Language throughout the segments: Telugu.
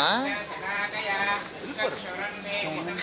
Ah.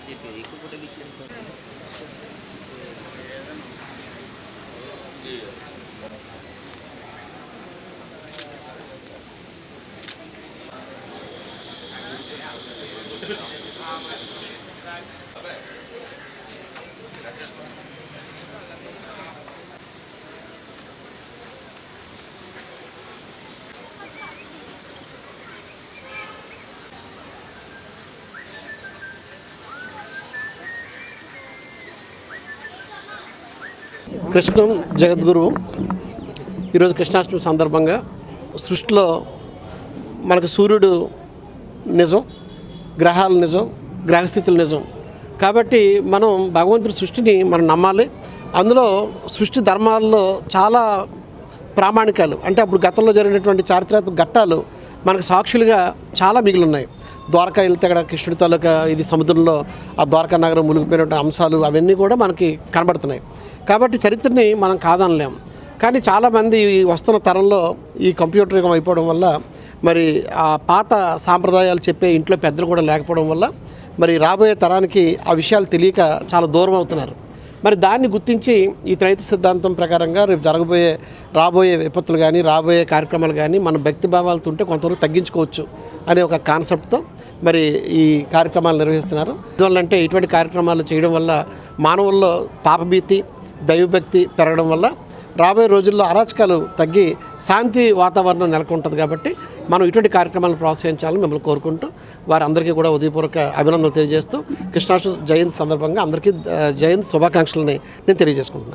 శ్రీ శ్రీయాచార్య ప్రబోధానంద యోగేశ్వరాయ మంగళం ఓం కృష్ణం జగద్గురువు. ఈరోజు కృష్ణాష్టమి సందర్భంగా సృష్టిలో మనకు సూర్యుడు నిజం గ్రహాలు నిజం గ్రహస్థితులు నిజం. కాబట్టి మనం భగవంతుడి సృష్టిని మనం నమ్మాలి. అందులో సృష్టి ధర్మాల్లో చాలా ప్రామాణికాలు. అంటే అప్పుడు గతంలో జరిగినటువంటి చారిత్రాత్మక ఘట్టాలు మనకు సాక్షులుగా చాలా మిగిలి ఉన్నాయి. ద్వారకా వెళ్తే అక్కడ కృష్ణుడి తాలూకా ఇది సముద్రంలో ఆ ద్వారకా నగరం మునిగిపోయిన అంశాలు అవన్నీ కూడా మనకి కనబడుతున్నాయి. కాబట్టి చరిత్రని మనం కాదనలేం. కానీ చాలామంది ఈ వస్తున్న తరంలో ఈ కంప్యూటర్ యుగం అయిపోవడం వల్ల మరి ఆ పాత సాంప్రదాయాలు చెప్పే ఇంట్లో పెద్దలు కూడా లేకపోవడం వల్ల మరి రాబోయే తరానికి ఆ విషయాలు తెలియక చాలా దూరం అవుతున్నారు. మరి దాన్ని గుర్తించి ఈ త్రైత సిద్ధాంతం ప్రకారంగా రేపు జరగబోయే రాబోయే విపత్తులు కానీ రాబోయే కార్యక్రమాలు కానీ మన భక్తి భావాలతో ఉంటే కొంతవరకు తగ్గించుకోవచ్చు అనే ఒక కాన్సెప్ట్తో మరి ఈ కార్యక్రమాలు నిర్వహిస్తున్నారు. ఎందువల్లంటే ఇటువంటి కార్యక్రమాలు చేయడం వల్ల మానవుల్లో పాపభీతి దైవభక్తి పెరగడం వల్ల రాబోయే రోజుల్లో అరాచకాలు తగ్గి శాంతి వాతావరణం నెలకొంటుంది కాబట్టి మనం ఇటువంటి కార్యక్రమాలను ప్రోత్సహించాలని మిమ్మల్ని కోరుకుంటూ వారందరికీ కూడా ఉదయపూర్వక అభినందనలు తెలియజేస్తూ కృష్ణాష్టమి జయంతి సందర్భంగా అందరికీ జయంతి శుభాకాంక్షలని నేను తెలియజేసుకుంటున్నాను.